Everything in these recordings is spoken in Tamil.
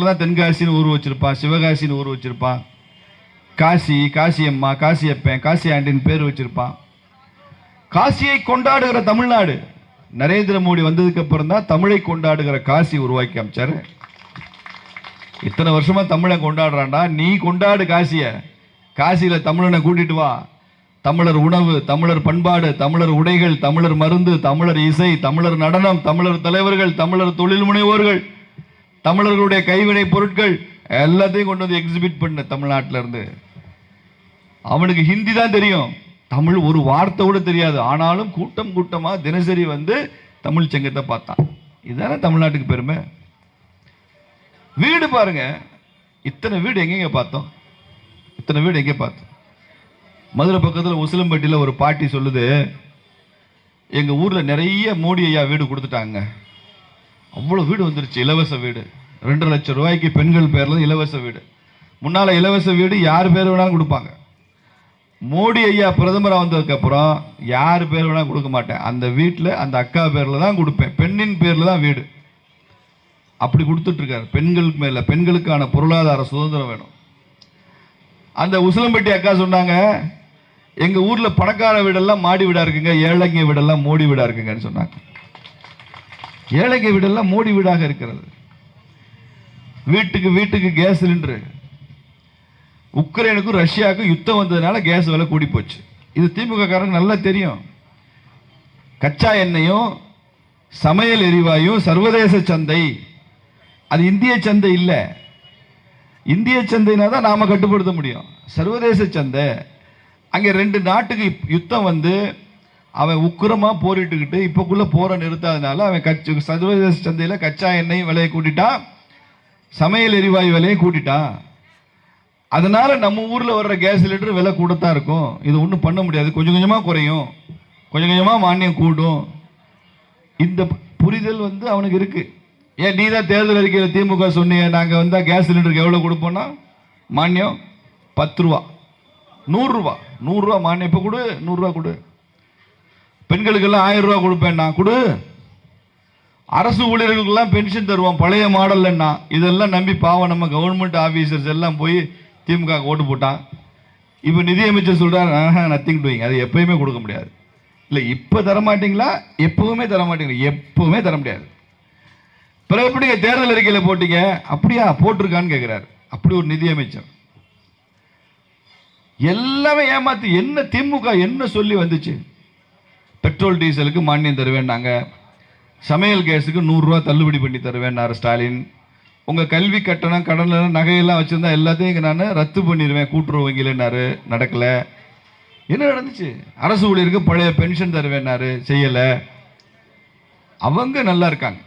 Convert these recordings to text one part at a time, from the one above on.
பேரில் தான் தென்காசின்னு ஊர் வச்சுருப்பா சிவகாசின்னு ஊர் வச்சுருப்பா. காசி காசி அம்மா காசி அப்பன் காசி ஆண்டின்னு பேர் வச்சுருப்பான் காசியை கொண்டாடுகிற தமிழ்நாடு. நரேந்திர மோடி வந்ததுக்கு அப்புறம் தான் தமிழை கொண்டாடுகிற காசி உருவாக்கி அமைச்சாரு. இத்தனை வருஷமா தமிழை கொண்டாடுறான்டா. நீ கொண்டாடு காசிய. காசியில தமிழனை கூட்டிட்டு வா. தமிழர் உணவு தமிழர் பண்பாடு தமிழர் உடைகள் தமிழர் மருந்து தமிழர் இசை தமிழர் நடனம் தமிழர் தலைவர்கள் தமிழர் தொழில் முனைவோர்கள் தமிழர்களுடைய கைவினை பொருட்கள் எல்லாத்தையும் கொண்டு வந்து எக்ஸிபிட் பண்ண தமிழ்நாட்டில் இருந்து அவனுக்கு ஹிந்தி தான் தெரியும். தமிழ் ஒரு வார்த்தை கூட தெரியாது. ஆனாலும் கூட்டம் கூட்டமாக தினசரி வந்து தமிழ் சங்கத்தை பார்த்தான். இதுதானே தமிழ்நாட்டுக்கு பெருமை. வீடு பாருங்க. இத்தனை வீடு எங்கெங்க பார்த்தோம்? இத்தனை வீடு எங்கே பார்த்தோம்? மதுரை பக்கத்தில் உசிலம்பட்டியில் ஒரு பாட்டி சொல்லுது எங்கள் ஊரில் நிறைய மோடி ஐயா வீடு கொடுத்துட்டாங்க. அவ்வளோ வீடு வந்துருச்சு இலவச வீடு. ரெண்டு லட்சம் ரூபாய்க்கு பெண்கள் பேரில் இலவச வீடு. முன்னால் இலவச வீடு யார் பேர் வேணாலும் கொடுப்பாங்க. மோடி ஐயா பிரதமராக வந்ததுக்கப்புறம் யார் பேர் வேணாலும் கொடுக்க மாட்டேன். அந்த வீட்டில் அந்த அக்கா பேரில் தான் கொடுப்பேன். பெண்ணின் பேரில் தான் வீடு. அப்படி கொடுத்துட்ருக்காரு பெண்களுக்கு மேலே பெண்களுக்கான பொருளாதார சுதந்திரம் வேணும். அந்த உசிலம்பட்டி அக்கா சொன்னாங்க எங்கள் ஊரில் பணக்கார வீடெல்லாம் மாடி வீடாக இருக்குங்க ஏழைங்க வீடெல்லாம் மோடி வீடாக இருக்குங்கன்னு சொன்னாங்க. ஏழைங்க வீடெல்லாம் மோடி வீடாக இருக்கிறது. வீட்டுக்கு வீட்டுக்கு கேஸ் சிலிண்டரு. உக்ரைனுக்கும் ரஷ்யாவுக்கும் யுத்தம் வந்ததுனால கேஸ் விலை கூடி போச்சு. இது திமுக காரங்க நல்லா தெரியும். கச்சா எண்ணெயும் சமையல் எரிவாயும் சர்வதேச சந்தை. அது இந்திய சந்தை இல்லை. இந்திய சந்தைனா தான் நாம் கட்டுப்படுத்த முடியும். சர்வதேச சந்தை. அங்கே ரெண்டு நாட்டுக்கு யுத்தம் வந்து அவன் உக்கிரமாக போரிட்டுக்கிட்டு இப்போக்குள்ளே போரை நிறுத்தாதனால அவன் கட்சி சர்வதேச சந்தையில் கச்சா எண்ணெய் விலையை கூட்டிட்டான் சமையல் எரிவாயு விலையை கூட்டிட்டான் அதனால் நம்ம ஊரில் வர்ற கேஸ் சிலிண்டர் விலை கூடத்தான் இருக்கும். இது ஒன்றும் பண்ண முடியாது. கொஞ்சம் கொஞ்சமாக குறையும். கொஞ்சம் கொஞ்சமாக மானியம் கூடும். இந்த புரிதல் வந்து அவனுக்கு இருக்குது ஏன் நீ தான் தேர்தல் அறிக்கையில் திமுக சொன்னீங்க நாங்கள் வந்தால் கேஸ் சிலிண்டருக்கு எவ்வளோ கொடுப்போம்னா? மானியம் பத்து ரூபா. நூறுரூவா நூறுரூவா மானியம். இப்போ கொடு நூறுரூவா கொடு. பெண்களுக்கெல்லாம் ஆயிரம் ரூபா கொடுப்பேன் நான் கொடு. அரசு ஊழியர்களுக்கெல்லாம் பென்ஷன் தருவோம் பழைய மாடல்லன்னா இதெல்லாம் நம்பி பாவம் நம்ம கவர்மெண்ட் ஆஃபீஸர்ஸ் எல்லாம் போய் திமுக ஓட்டு போட்டான் இப்போ நிதியமைச்சர் சொல்கிறார் நத்திங் டூயிங் அது எப்பயுமே கொடுக்க முடியாது. இல்லை இப்போ தரமாட்டிங்களா? எப்பவுமே தரமாட்டிங்களா? எப்பவுமே தர முடியாது. பிறகு எப்படி தேர்தல் அறிக்கையில் போட்டீங்க? அப்படியா போட்டிருக்கான்னு கேட்குறாரு அப்படி ஒரு நிதியமைச்சர். எல்லாமே ஏமாத்து என்ன திமுக என்ன சொல்லி வந்துச்சு? பெட்ரோல் டீசலுக்கு மானியம் தருவேன்னாங்க. சமையல் கேஸுக்கு நூறுரூவா தள்ளுபடி பண்ணி தருவேன்னாரு ஸ்டாலின். உங்கள் கல்வி கட்டணம் கடனில் நகையெல்லாம் வச்சுருந்தா எல்லாத்தையும் இங்கே நான் ரத்து பண்ணிடுவேன் கூட்டுறவு வங்கியிலன்னாரு. நடக்கலை. என்ன நடந்துச்சு? அரசு ஊழியருக்கு பழைய பென்ஷன் தருவேன்னாரு. செய்யலை. அவங்க நல்லா இருக்காங்க.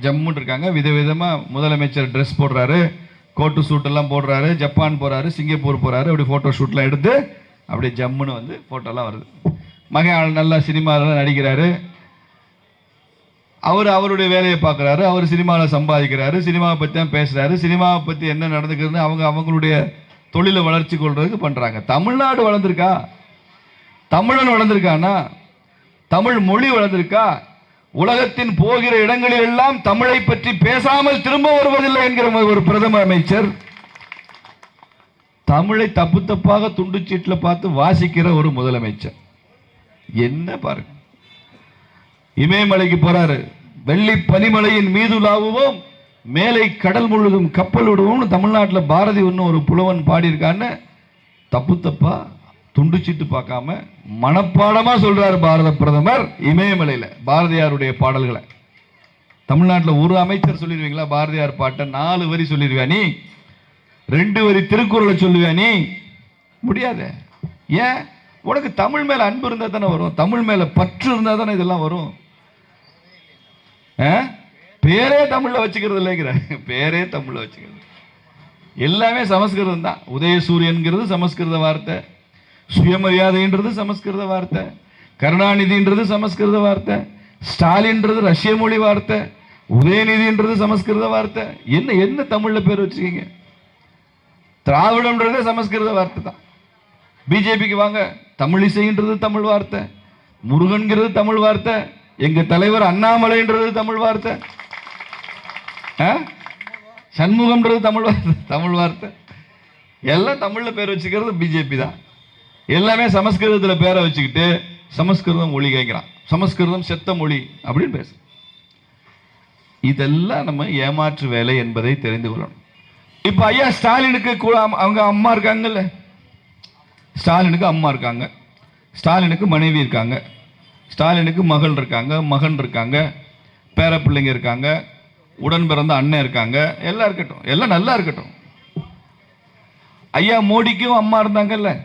ஜம்முன்னு இருக்காங்க. விதவிதமாக முதலமைச்சர் ட்ரெஸ் போடுறாரு. கோட்டு சூட்டெல்லாம் போடுறாரு. ஜப்பான் போகிறாரு சிங்கப்பூர் போகிறாரு அப்படி ஃபோட்டோ ஷூட்லாம் எடுத்து அப்படியே ஜம்முன்னு வந்து ஃபோட்டோலாம் வருது. மகன் நல்லா சினிமாவில் நடிக்கிறாரு. அவர் அவருடைய வேலையை பார்க்குறாரு. அவர் சினிமாவில் சம்பாதிக்கிறாரு. சினிமாவை பற்றி தான் பேசுகிறாரு சினிமாவை பற்றி என்ன நடந்துக்கிறதுன்னு அவங்க அவங்களுடைய தொழிலை வளர்ச்சி கொள்றதுக்கு பண்ணுறாங்க தமிழ்நாடு வளர்ந்துருக்கா? தமிழன் வளர்ந்துருக்கானா? தமிழ் மொழி வளர்ந்துருக்கா? உலகத்தின் போகிற இடங்களில் எல்லாம் தமிழை பற்றி பேசாமல் திரும்ப வருவதில்லை என்கிற ஒரு பிரதம அமைச்சர். தமிழை தப்பு தப்பாக துண்டுச்சீட்டில் பார்த்து வாசிக்கிற ஒரு முதலமைச்சர். என்ன பாருங்க இமயமலைக்கு போறாரு. வெள்ளி பனிமலையின் மீது லாவுவோம். மேலை கடல் முழுதும் கப்பல் விடுவோம்னு தமிழ்நாட்டில் பாரதி ஒன்று ஒரு புலவன் பாடியிருக்கான்னு தப்பு தப்பா துண்டுச்சிட்டு பார்க்காம மனப்பாடமாக சொல்றாரு பாரத பிரதமர் இமயமலையில் பாரதியாருடைய பாடல்களை. தமிழ்நாட்டில் ஒரு அமைச்சர் சொல்லிடுவீங்களா? பாரதியார் பாட்டை நாலு வரி சொல்லிடுவியா நீ? ரெண்டு வரி திருக்குறளை சொல்லுவியா நீ? முடியாது. ஏன்? உனக்கு தமிழ் மேல அன்பு இருந்தா தானே வரும்? தமிழ் மேல பற்று இருந்தால் தானே இதெல்லாம் வரும்? ஆ? பேரே தமிழ்ல வச்சுக்கிறது இல்லைங்கிற. பேரே தமிழ்ல வச்சுக்கிறது. எல்லாமே சமஸ்கிருதம் தான். உதயசூரியன்கிறது சமஸ்கிருத வார்த்தை. சுயமரியாதைன்றது சமஸ்கிருத வார்த்தை. கருணாநிதின்றது சமஸ்கிருத வார்த்தை. ஸ்டாலின்றது ரஷ்ய மொழி வார்த்தை. உதயநிதின்றது சமஸ்கிருத வார்த்தை. என்ன என்ன தமிழ்ல பேர் வச்சுக்கீங்க? திராவிடம்ன்றதே சமஸ்கிருத வார்த்தை தான். பிஜேபிக்கு வாங்க. தமிழிசைன்றது தமிழ் வார்த்தை முருகன்கிறது தமிழ் வார்த்தை எங்க தலைவர் அண்ணாமலைன்றது தமிழ் வார்த்தை. ஆ? சண்முகம்ன்றது தமிழ் வார்த்தை தமிழ் வார்த்தை. எல்லாம் தமிழில் பேர் வச்சுக்கிறது பிஜேபி தான். எல்லாமே சமஸ்கிருதத்தில் பேரை வச்சுக்கிட்டு சமஸ்கிருதம் மொழி கேட்குறான். சமஸ்கிருதம் செத்த மொழி அப்படின்னு பேசு. இதெல்லாம் நம்ம ஏமாற்று வேலை என்பதை தெரிந்து கொள்ளணும். இப்போ ஐயா ஸ்டாலினுக்கு கூட அவங்க அம்மா இருக்காங்கல்ல ஸ்டாலினுக்கு அம்மா இருக்காங்க. ஸ்டாலினுக்கு மனைவி இருக்காங்க. ஸ்டாலினுக்கு மகள் இருக்காங்க மகன் இருக்காங்க பேர பிள்ளைங்க இருக்காங்க உடன் பிறந்த அண்ணன் இருக்காங்க. எல்லாம் இருக்கட்டும். எல்லாம் நல்லா இருக்கட்டும். ஐயா மோடிக்கும் அம்மா இருந்தாங்கல்ல.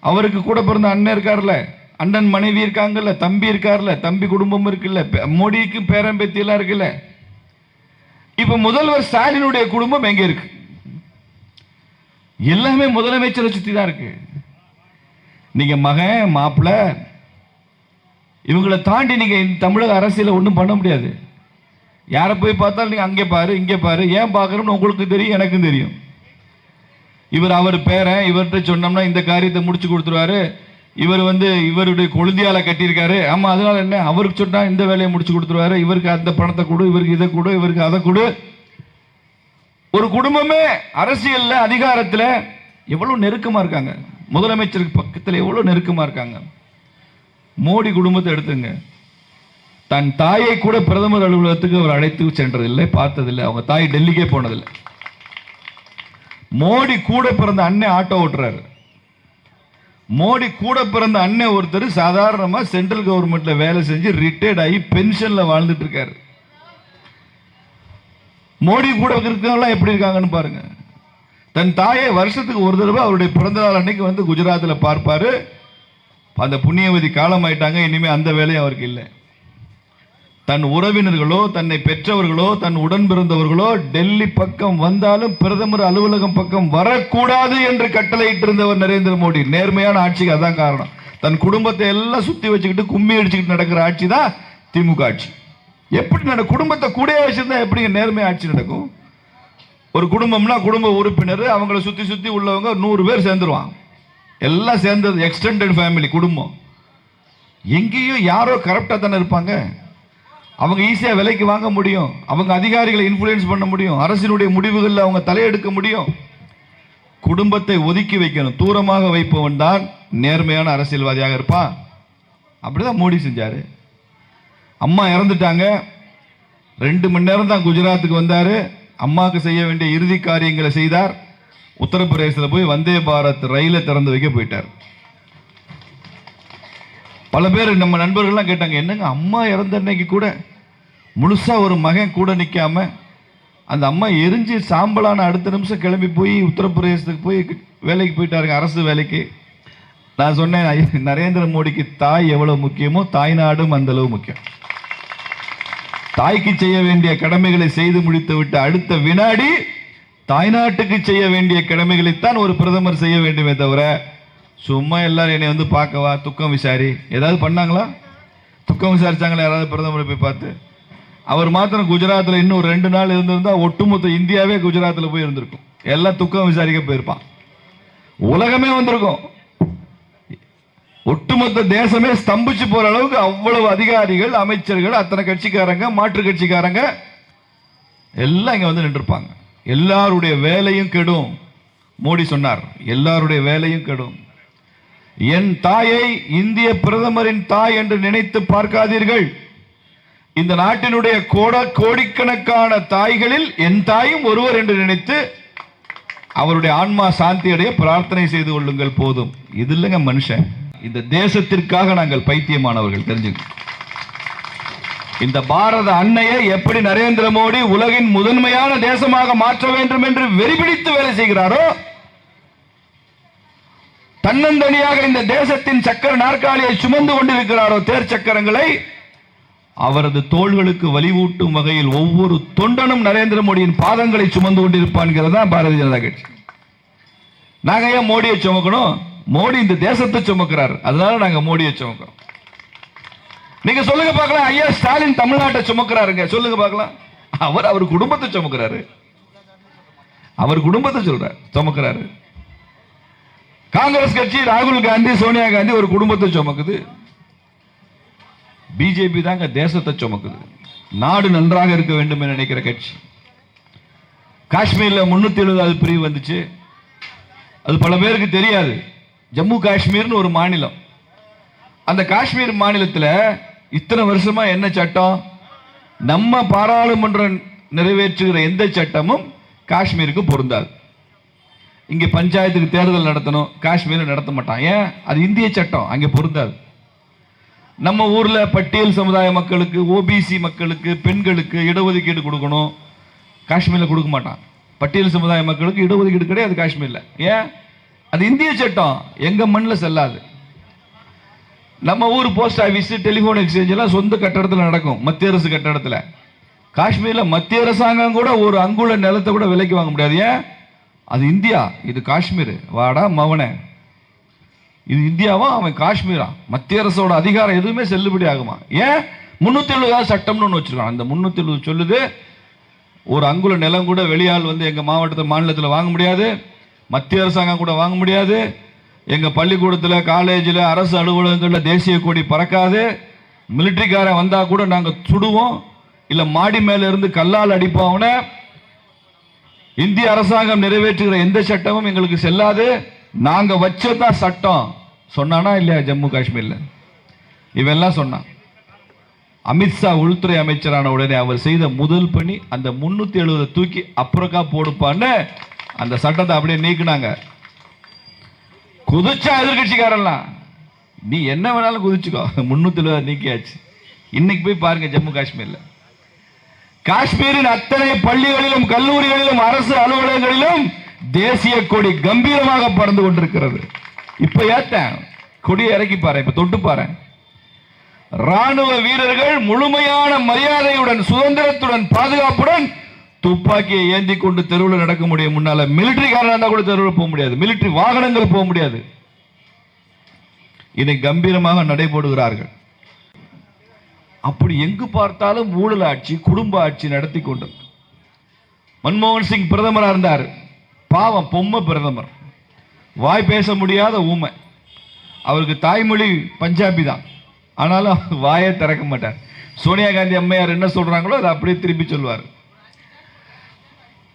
அவருக்கு கூட பிறந்த அண்ணன் இருக்கார்ல அண்ணன் மனைவி இருக்காங்கல்ல. தம்பி இருக்கார்ல தம்பி குடும்பம் இருக்குல்ல. பே- மோடிக்கு பேரன் பேத்தி எல்லாம் இருக்குல்ல. இப்ப முதல்வர் ஸ்டாலினுடைய குடும்பம் எங்க இருக்கு? எல்லாமே முதலமைச்சரை சுத்தி தான் இருக்கு. நீங்க மகன் மாப்பிள்ள இவங்களை தாண்டி நீங்க இந்த தமிழக அரசியல ஒன்றும் பண்ண முடியாது. யாரை போய் பார்த்தாலும் நீங்க அங்கே பாரு இங்கே பாரு ஏன் பார்க்கறோம்னு உங்களுக்கு தெரியும் எனக்கும் தெரியும். இவர் அவர் பேரன் இவர்கிட்ட சொன்னோம்னா இந்த காரியத்தை முடிச்சு கொடுத்துருவாரு. இவர் வந்து இவருடைய கொழுந்தியால கட்டியிருக்காரு. ஆமா அதனால என்ன? அவருக்கு சொன்னா இந்த வேலையை முடிச்சு கொடுத்துருவாரு. இவருக்கு அந்த பணத்தை கொடு இவருக்கு இதை கொடு இவருக்கு அதை கொடு. ஒரு குடும்பமே அரசியல்ல அதிகாரத்தில் எவ்வளவு நெருக்கமா இருக்காங்க? முதலமைச்சருக்கு பக்கத்தில் எவ்வளவு நெருக்கமா இருக்காங்க? மோடி குடும்பத்தை எடுத்துங்க. தன் தாயை கூட பிரதமர் அலுவலகத்துக்கு அவர் அழைத்து சென்றதில்லை பார்த்ததில்லை. அவங்க தாய் டெல்லிக்கே போனதில்லை. மோடி கூட பிறந்த அண்ணன் ஆட்டோ ஓட்டுறாரு. மோடி கூட பிறந்த அண்ணன் ஒருத்தர் சாதாரணமாக சென்ட்ரல் கவர்மெண்ட்ல வேலை செஞ்சு ரிட்டையர்ட் ஆகி பென்ஷன்ல வாழ்ந்துட்டு இருக்காரு. மோடி கூட இருக்கவங்களாம் எப்படி இருக்காங்கன்னு பாருங்க. தன் தாயை வருஷத்துக்கு ஒரு தடவை அவருடைய பிறந்த நாள் அன்னைக்கு வந்து குஜராத்தில் பார்ப்பார். அந்த புண்ணியவதி காலமாயிட்டாங்க இனிமேல் அந்த வேலையும் அவருக்கு இல்லை. தன் உறவினர்களோ தன்னை பெற்றவர்களோ தன் உடன் பிறந்தவர்களோ டெல்லி பக்கம் வந்தாலும் பிரதமர் அலுவலகம் பக்கம் வரக்கூடாது என்று கட்டளையிட்டிருந்தவர் நரேந்திர மோடி. நேர்மையான ஆட்சிக்கு அதான் காரணம். தன் குடும்பத்தை எல்லாம் சுற்றி வச்சுக்கிட்டு கும்மி அடிச்சுக்கிட்டு நடக்கிற ஆட்சி தான் திமுக ஆட்சி. எப்படி நட குடும்பத்தை கூடயே வச்சிருந்தா எப்படி நேர்மை ஆட்சி நடக்கும்? ஒரு குடும்பம்னா குடும்ப உறுப்பினர் அவங்கள சுற்றி சுற்றி உள்ளவங்க நூறு பேர் சேர்ந்துருவான் எல்லாம் சேர்ந்தது எக்ஸ்டெண்டட் ஃபேமிலி குடும்பம். எங்கேயும் யாரோ கரெக்டாக தானே இருப்பாங்க. அவங்க ஈஸியாக விலைக்கு வாங்க முடியும். அவங்க அதிகாரிகளை இன்ஃப்ளூயன்ஸ் பண்ண முடியும். அரசினுடைய முடிவுகளில் அவங்க தலையெடுக்க முடியும். குடும்பத்தை ஒதுக்கி வைக்கணும். தூரமாக வைப்பவன் தான் நேர்மையான அரசியல்வாதியாக இருப்பான். அப்படிதான் மோடி செஞ்சாரு. அம்மா இறந்துட்டாங்க. ரெண்டு மணி நேரம் தான் குஜராத்துக்கு வந்தார். அம்மாவுக்கு செய்ய வேண்டிய இறுதி காரியங்களை செய்தார். உத்தரப்பிரதேசத்தில் போய் வந்தே பாரத் ரயிலை திறந்து வைக்க போயிட்டார். பல பேர் நம்ம நண்பர்கள்லாம் கேட்டாங்க என்னங்க அம்மா இறந்த அன்னைக்கு கூட முழுசாக ஒரு மகன் கூட நிற்காம அந்த அம்மா எரிஞ்சு சாம்பலான அடுத்த நிமிஷம் கிளம்பி போய் உத்தரப்பிரதேசத்துக்கு போய் வேலைக்கு போயிட்டாருங்க அரசு வேலைக்கு. நான் சொன்னேன் நரேந்திர மோடிக்கு தாய் எவ்வளோ முக்கியமோ தாய்நாடும் அந்தளவு முக்கியம். தாய்க்கு செய்ய வேண்டிய கடமைகளை செய்து முடித்து விட்டு அடுத்த வினாடி தாய்நாட்டுக்கு செய்ய வேண்டிய கடமைகளைத்தான் ஒரு பிரதமர் செய்ய வேண்டுமே தவிர சும்மா எல்லாரும் என்னை வந்து பார்க்கவா துக்கம் விசாரி. ஏதாவது பண்ணாங்களா? துக்கம் விசாரிச்சாங்களா? யாராவது பிரதமரை போய் பார்த்து. அவர் மாத்திரம் குஜராத்தில் இன்னும் ஒரு ரெண்டு நாள் இருந்திருந்தா ஒட்டுமொத்த இந்தியாவே குஜராத்தில் போய் இருந்திருக்கும். எல்லாம் துக்கம் விசாரிக்க போயிருப்பான். உலகமே வந்திருக்கும். ஒட்டுமொத்த தேசமே ஸ்தம்பிச்சு போற அளவுக்கு அவ்வளவு அதிகாரிகள் அமைச்சர்கள் அத்தனை கட்சிக்காரங்க மாற்று கட்சிக்காரங்க எல்லாம் இங்க வந்து நின்றுப்பாங்க எல்லாருடைய வேலையும் கெடும். மோடி சொன்னார் எல்லாருடைய வேலையும் கெடும். என் தாயை இந்திய பிரதமரின் தாய் என்று நினைத்து பார்க்காதீர்கள். இந்த நாட்டினுடைய கோட கோடிக்கணக்கான தாய்களில் என் தாயும் ஒருவர் என்று நினைத்து அவருடைய ஆன்மா சாந்தியடைய பிரார்த்தனை செய்து கொள்ளுங்கள் போதும். இது இல்லைங்க மனுஷன். இந்த தேசத்திற்காக நாங்கள் பைத்தியமானவர்கள் தெரிஞ்சுங்க. இந்த பாரத அன்னையை எப்படி நரேந்திர மோடி உலகின் முதன்மையான தேசமாக மாற்ற வேண்டும் என்று வெறிபிடித்து வேலை செய்கிறாரோ தன்னந்தனியாக இந்த தேசத்தின் சக்கர நாற்காலியை சுமந்து கொண்டிருக்கிறாரோ தேர் சக்கரங்களை அவரது தோள்களுக்கு வலிவூட்டும் வகையில் ஒவ்வொரு தொண்டனும் நரேந்திர மோடியின் பாதங்களை சுமந்து கொண்டிருப்பான்கிறதா பாரதிய ஜனதா கட்சி. நாங்க ஏன் மோடியை சுமக்கணும்? மோடி இந்த தேசத்தை சுமக்கிறார். அதனால நாங்க மோடியை சுமக்கிறோம். நீங்க சொல்லுங்க பார்க்கலாம் ஐயா ஸ்டாலின் தமிழ்நாட்டை சுமக்கிறாருங்க. சொல்லுங்க பார்க்கலாம். அவர் அவர் குடும்பத்தை சுமக்கிறாரு. அவர் குடும்பத்தை சொல்றார் சுமக்கிறாரு. காங்கிரஸ் கட்சி ராகுல் காந்தி சோனியா காந்தி ஒரு குடும்பத்தை சுமக்குது. பிஜேபி தாங்க தேசத்தை சுமக்குது. நாடு நன்றாக இருக்க வேண்டும் என்று நினைக்கிற கட்சி. காஷ்மீர்ல முன்னூத்தி எழுபதாவது பிரிவு வந்துச்சு. அது பல பேருக்கு தெரியாது. ஜம்மு காஷ்மீர்னு ஒரு மாநிலம். அந்த காஷ்மீர் மாநிலத்தில் இத்தனை வருஷமா என்ன சட்டம்? நம்ம பாராளுமன்றம் நிறைவேற்றுகிற எந்த சட்டமும் காஷ்மீருக்கு பொருந்தாது. இங்க பஞ்சாயத்துக்கு தேர்தல் நடத்தணும் காஷ்மீரில் நடத்த மாட்டான். ஏன்? அது இந்திய சட்டம் அங்கே பொருந்தாது. நம்ம ஊர்ல பட்டியல் சமுதாய மக்களுக்கு ஓபிசி மக்களுக்கு பெண்களுக்கு இடஒதுக்கீடு கொடுக்கணும். காஷ்மீர்ல கொடுக்க மாட்டான். பட்டியல் சமுதாய மக்களுக்கு இடஒதுக்கீடு கிடையாது காஷ்மீர்ல. ஏன்? அது இந்திய சட்டம் எங்க மண்ணில் செல்லாது. நம்ம ஊர் போஸ்ட் ஆபீஸ் டெலிஃபோன் எக்ஸ்சேஞ்ச் எல்லாம் சொந்த கட்டடத்தில் நடக்கும் மத்திய அரசு கட்டடத்தில். காஷ்மீரில் மத்திய அரசாங்கம் கூட ஒரு அங்குல நிலத்தை கூட விலைக்கு வாங்க முடியாது. ஏன்? அது இந்தியா இது காஷ்மீர். வாடா மவனே. இது இந்தியாவா? அவன் காஷ்மீரா? மத்திய அரசோட அதிகாரம் எதுவுமே செல்லுபடி ஆகுமா? ஏன்? முன்னூத்தி எழுபதாவது சட்டம்னு ஒன்று வச்சிருக்கான் அந்த முன்னூத்தி எழுபது சொல்லுது ஒரு அங்குல நிலம் கூட வெளியால் வந்து எங்க மாவட்டத்தில் மாநிலத்தில் வாங்க முடியாது. மத்திய அரசாங்கம் கூட வாங்க முடியாது. எங்கள் பள்ளிக்கூடத்தில் காலேஜில் அரசு அலுவலகங்களில் தேசிய கொடி பறக்காது. மிலிட்ரிக்காரன் வந்தால் கூட நாங்கள் சுடுவோம். இல்லை மாடி மேலேருந்து கல்லால் அடிப்போம் இந்திய அரசாங்கம் நிறைவேற்றுகிற எந்த சட்டமும் எங்களுக்கு செல்லாது. நாங்கள் வச்சதான் சட்டம். சொன்னானா இல்லையா ஜம்மு காஷ்மீரில்? இவெல்லாம் சொன்னான். அமித்ஷா உள்துறை அமைச்சரான உடனே அவர் செய்த முதல் பணி அந்த முன்னூற்றி எழுபதை தூக்கி அப்புறக்கா போடுப்பான்னு அந்த சட்டத்தை அப்படியே நீக்குனாங்க. குதிச்சா எதிர்கட்சிக்காரெல்லாம் நீ என்ன வேணாலும் குதிச்சுக்கோ. முன்னூத்தி இருபது நீக்கியாச்சு. இன்னைக்கு போய் பாருங்க ஜம்மு காஷ்மீர்ல. காஷ்மீரின் அத்தனை பள்ளிகளிலும் கல்லூரிகளிலும் அரசு அலுவலகங்களிலும் தேசிய கொடி கம்பீரமாக பறந்து கொண்டிருக்கிறது. இப்ப ஏத்தேன். கொடியை இறக்கி பாரு இப்ப தொட்டு பாரு ராணுவ வீரர்கள் முழுமையான மரியாதையுடன் சுதந்திரத்துடன் பாதுகாப்புடன் துப்பாக்கியை ஏந்தி கொண்டு தெருவில் நடக்க முடியும். முன்னால மிலிட்டரிக்காரனா காரணம் கூட தெருவில் போக முடியாது. மிலிட்டரி வாகனங்கள் போக முடியாது. இதை கம்பீரமாக நடைபோடுகிறார்கள். அப்படி எங்கு பார்த்தாலும் ஊழல் ஆட்சி குடும்ப ஆட்சி நடத்தி கொண்டது. மன்மோகன் சிங் பிரதமராக இருந்தார். பாவம் பொம்மை பிரதமர். வாய் பேச முடியாத ஊமை. அவருக்கு தாய்மொழி பஞ்சாபி தான். ஆனாலும் வாயை திறக்க மாட்டார். சோனியா காந்தி அம்மையார் என்ன சொல்றாங்களோ அதை அப்படியே திருப்பி சொல்வார்.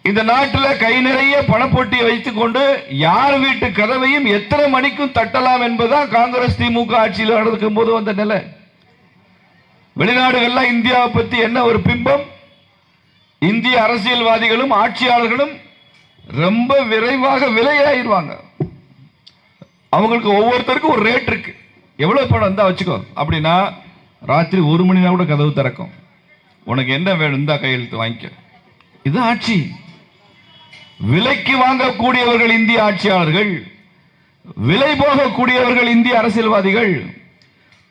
இந்த நாட்டில் கை நிறைய பணப்பொட்டியை வைத்துக் கொண்டு யார் வீட்டு கதவையும் எத்தனை மணிக்கும் தட்டலாம் என்பதுதான் காங்கிரஸ் திமுக ஆட்சியில் நடக்கும் போது வந்த நிலை. வெளிநாடுகள்ல இந்தியாவை பத்தி என்ன ஒரு பிம்பம்? இந்திய அரசியல்வாதிகளும் ஆட்சியாளர்களும் ரொம்ப விரைவாக விலையாயிருவாங்க அவங்களுக்கு ஒவ்வொருத்தருக்கும் ஒரு ரேட் இருக்கு. எவ்வளவு பணம் இருந்தா வச்சுக்கோ. அப்படின்னா ராத்திரி ஒரு மணி நேரம் கூட கதவு திறக்கும். உனக்கு என்ன வேணும் இருந்தா கையெழுத்து வாங்கிக்க. இது ஆட்சி. விலைக்கு வாங்கக்கூடியவர்கள் இந்திய ஆட்சியாளர்கள் விலை போகக்கூடியவர்கள் இந்திய அரசியல்வாதிகள்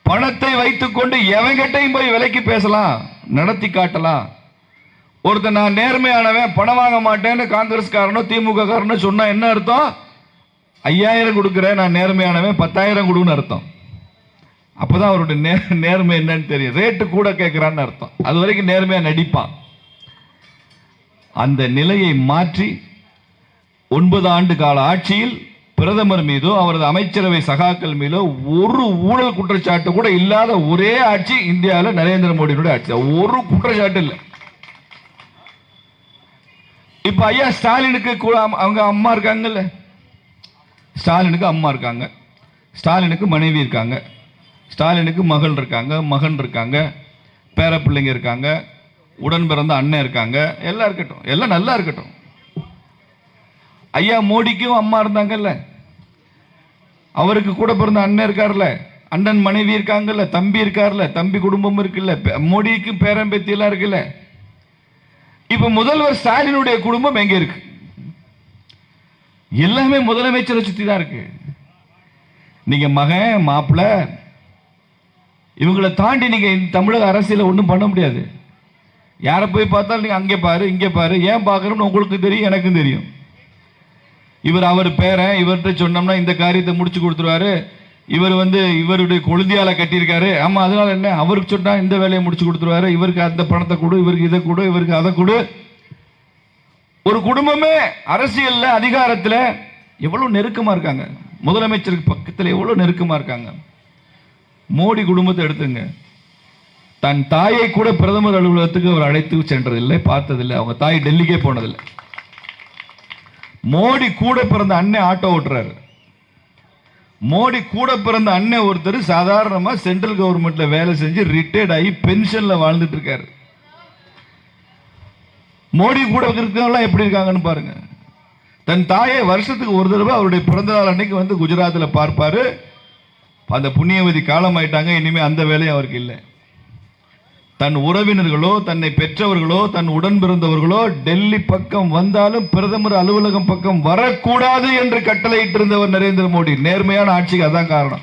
பணத்தை வைத்துக்கொண்டு எவங்கிட்டையும் போய் விலைக்கு பேசலாம் நடத்தி காட்டலாம். ஒருத்தன் நான் நேர்மையானவன் பணம் வாங்க மாட்டேன்னு காங்கிரஸ்காரனோ திமுக காரனோ சொன்னா என்ன அர்த்தம்? ஐயாயிரம் கொடுக்குறேன் நான் நேர்மையானவன் பத்தாயிரம் கொடுன்னு அர்த்தம். அப்பதான் அவருடைய நே- நேர்மை என்னன்னு தெரியும். ரேட்டு கூட கேட்கிறான்னு அர்த்தம். அது வரைக்கும் நேர்மையா நடிப்பான். அந்த நிலையை மாற்றி ஒன்பது ஆண்டு கால ஆட்சியில் பிரதமர் மீதோ அவரது அமைச்சரவை சகாக்கள் மீதோ ஒரு ஊழல் குற்றச்சாட்டு கூட இல்லாத ஒரே ஆட்சி இந்தியாவில் நரேந்திர மோடியினுடைய ஆட்சி ஒரு குற்றச்சாட்டு இல்லை. இப்ப ஐயா ஸ்டாலினுக்கு கூட அவங்க அம்மா இருக்காங்கல்ல? ஸ்டாலினுக்கு அம்மா இருக்காங்க. ஸ்டாலினுக்கு மனைவி இருக்காங்க. ஸ்டாலினுக்கு மகள் இருக்காங்க மகன் இருக்காங்க பேர பிள்ளைங்க இருக்காங்க உடன் பிறந்த அண்ணன் இருக்காங்க எல்லாம் இருக்கட்டும். எல்லாம் நல்லா இருக்கட்டும். ஐயா மோடிக்கும் அம்மா இருந்தாங்கல்ல? அவருக்கு கூட பிறந்த அண்ணன் இருக்கார்ல? அண்ணன் மனைவி இருக்காங்கல்ல? தம்பி இருக்கார்ல? தம்பி குடும்பம் இருக்குல்ல? மோடிக்கும் மோடிக்கு எல்லாம் இருக்குல்ல? இப்ப முதல்வர் ஸ்டாலினுடைய குடும்பம் எங்க இருக்கு? எல்லாமே முதலமைச்சரை சுத்தி தான் இருக்கு. நீங்க மகன் மாப்பிள்ள இவங்களை தாண்டி நீங்க தமிழக அரசியல ஒன்றும் பண்ண முடியாது. யாரை போய் பார்த்தாலும் நீங்க அங்கே பாரு இங்கே பாரு. ஏன் பார்க்கணும்னு உங்களுக்கு தெரியும் எனக்கும் தெரியும். இவர் அவர் பேரன் இவர்கிட்ட சொன்னோம்னா இந்த காரியத்தை முடிச்சு கொடுத்துருவாரு. இவர் வந்து இவருடைய கொழுந்தியால கட்டியிருக்காரு. ஆமா அதனால என்ன? அவருக்கு சொன்னா இந்த வேலையை முடிச்சு கொடுத்துருவாரு. இவருக்கு அந்த பணத்தை கொடு இவருக்கு இதை கொடு இவருக்கு அதை கொடு. ஒரு குடும்பமே அரசியல்ல அதிகாரத்துல எவ்வளவு நெருக்கமா இருக்காங்க. முதலமைச்சருக்கு பக்கத்துல எவ்வளவு நெருக்கமா இருக்காங்க. மோடி குடும்பத்தை எடுத்துங்க. தன் தாயை கூட பிரதமர் அலுவலகத்துக்கு அவர் அழைத்து சென்றதில்லை பார்த்ததில்லை. அவங்க தாய் டெல்லிக்கே போனதில்லை. மோடி கூட பிறந்த அண்ணன் ஆட்டோ ஓட்டுறாரு. மோடி கூட பிறந்த அண்ணன் ஒருத்தர் சாதாரணமாக சென்ட்ரல் கவர்மெண்ட்ல வேலை செஞ்சு ரிட்டையர்ட் ஆகி பென்ஷன்ல வாழ்ந்துட்டு இருக்காரு. மோடி கூட இருக்கிறவங்களாம் எப்படி இருக்காங்கன்னு பாருங்க. தன் தாயை வருஷத்துக்கு ஒரு தடவை அவருடைய பிறந்த நாள் அன்னைக்கு வந்து குஜராத்தில் பார்ப்பாரு. அந்த புண்ணியவதி காலமாயிட்டாங்க இனிமேல் அந்த வேலையும் அவருக்கு இல்லை. தன் உறவினர்களோ தன்னை பெற்றவர்களோ தன் உடன் பிறந்தவர்களோ டெல்லி பக்கம் வந்தாலும் பிரதமர் அலுவலகம் பக்கம் வரக்கூடாது என்று கட்டளையிட்டிருந்தவர் நரேந்திர மோடி. நேர்மையான ஆட்சிக்கு அதான் காரணம்.